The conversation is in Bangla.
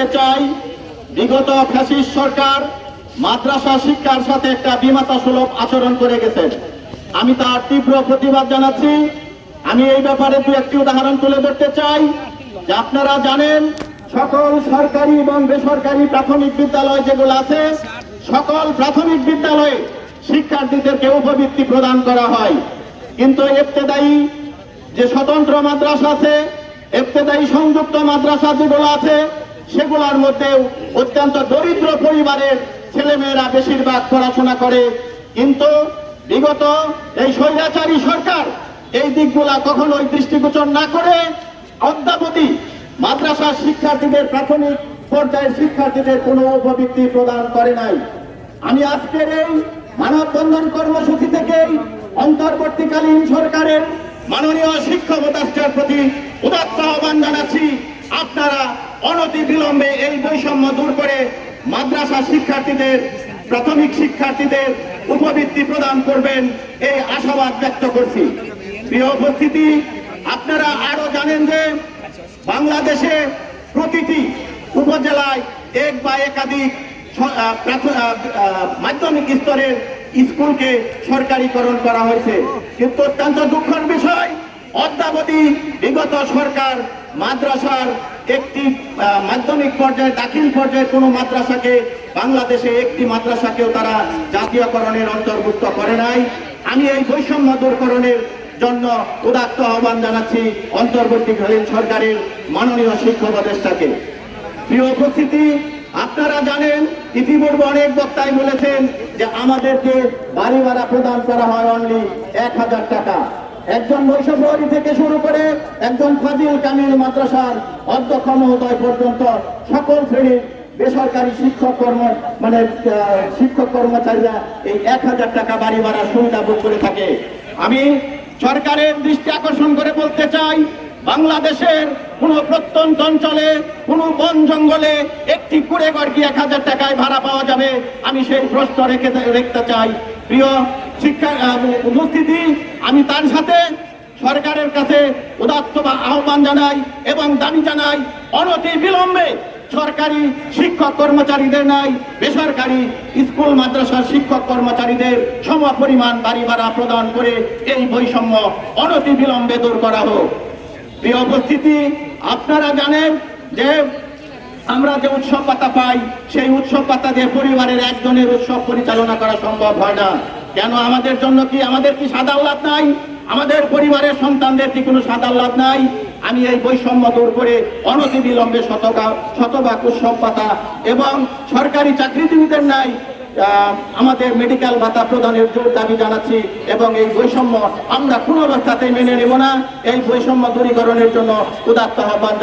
বলতে চাই, বিগত ফ্যাসিস্ট সরকার মাদ্রাসা শিক্ষার সাথে একটা বিমাতা সুলভ আচরণ করে গেছে আমি তার তীব্র প্রতিবাদ জানাচ্ছি। আমি এই ব্যাপারে দু একটি উদাহরণ তুলে ধরতে চাই, যে আপনারা জানেন, সকল সরকারি এবং বেসরকারি প্রাথমিক বিদ্যালয় যেগুলো আছে, সকল প্রাথমিক বিদ্যালয়ে শিক্ষার্থীদেরকে উপবৃত্তি প্রদান করা হয়। কিন্তু এফতেদায়ী যে স্বতন্ত্র মাদ্রাসা আছে এফতেদায়ী সংযুক্ত মাদ্রাসা যেগুলো আছে সেগুলোর মধ্যে অত্যন্ত দরিদ্র পরিবারের ছেলেমেয়েরা বেশিরভাগ পড়াশোনা করে। কিন্তু বিগত এই স্বৈরাচারী সরকার এই দিকগুলা কখনোই দৃষ্টিগোচর না করে অদ্যাবধি মাদ্রাসার শিক্ষার্থীদের প্রাথমিক পর্যায়ের শিক্ষার্থীদের কোনো উপবৃত্তি প্রদান করে নাই। আমি আজকের এই মানববন্ধন কর্মসূচি থেকেই অন্তর্বর্তীকালীন সরকারের মাননীয় শিক্ষক প্রতি উদাত্ত আহ্বান জানাচ্ছি। আপনারা অনতি বিলম্বে এই বৈষম্য দূর করে মাদ্রাসা শিক্ষার্থীদের, প্রাথমিক শিক্ষার্থীদের উপবৃত্তি প্রদান করবেন এই আশাবাদ ব্যক্ত করছি। প্রিয় উপস্থিতি, আপনারা আরও জানেন যে বাংলাদেশে প্রতিটি উপজেলায় এক বা একাধিক মাধ্যমিক স্তরের স্কুলকে সরকারিকরণ করা হয়েছে। কিন্তু অত্যন্ত দুঃখের বিষয়, অদ্যাবধি বিগত সরকার মাদ্রাসার একটি মাধ্যমিক পর্যায়ে, দাখিল পর্যায়ের কোনো মাদ্রাসাকে, বাংলাদেশে একটি মাদ্রাসাকেও তারা জাতীয়করণের অন্তর্ভুক্ত করে নাই। আমি এই বৈষম্য দূরকরণের জন্য উদাত্ত আহ্বান জানাচ্ছি অন্তর্বর্তীকালীন সরকারের মাননীয় শিক্ষক উপদেষ্টাকে। প্রিয় উপস্থিতি, আপনারা জানেন, ইতিপূর্বে অনেক বক্তাই বলেছেন যে আমাদেরকে বাড়ি ভাড়া প্রদান করা হয় অনলি এক হাজার টাকা। একজন বৈষম্যী থেকে শুরু করে একজন ফাজিল কামিল মাদ্রাসার অধ্যক্ষ মহোদয় পর্যন্ত সকল শ্রেণির বেসরকারি শিক্ষক কর্ম মানে শিক্ষক কর্মচারীরা এই এক হাজার টাকা বাড়ি ভাড়ার সুবিধা ভোগ করে থাকে। আমি সরকারের দৃষ্টি আকর্ষণ করে বলতে চাই, বাংলাদেশের কোন প্রত্যন্ত অঞ্চলে, কোন বন জঙ্গলে একটি কুড়ে ঘর কি এক হাজার টাকায় ভাড়া পাওয়া যাবে? আমি সেই প্রশ্ন রেখে, রাখতে চাই। প্রিয় শিক্ষা উপস্থিতি। আমি তার সাথে সরকারের কাছে উদাত্ত বা আহ্বান জানাই এবং দাবি জানাই, অনতি বিলম্বে সরকারি শিক্ষক কর্মচারীদের নাই বেসরকারি স্কুল, মাদ্রাসার শিক্ষক কর্মচারীদের সম পরিমাণ বাড়ি ভাড়া প্রদান করে এই বৈষম্য অনতি বিলম্বে দূর করা হোক। প্রিয় উপস্থিতি, আপনারা জানেন যে আমরা যে উৎসব পাতা পাই, সেই উৎসব পাতা দিয়ে পরিবারের একজনের উৎসব পরিচালনা করা সম্ভব হয় না। কেন আমাদের জন্য কি আমাদের কি সাদা আহ্লাদ নাই? আমাদের পরিবারের সন্তানদের কি কোনো সাদা আহ্লাদ নাই? আমি এই বৈষম্য দূর করে অনতি বিলম্বে শতভাগ উৎসব পাতা এবং সরকারি চাকরিজীবীদের নাই আমাদের মেডিকেল ভাতা প্রদানের জোর দাবি জানাচ্ছি এবং এই বৈষম্য আমরা কোনো অবস্থাতেই মেনে নেব না। এই বৈষম্য দূরীকরণের জন্য উদাত্ত আহ্বান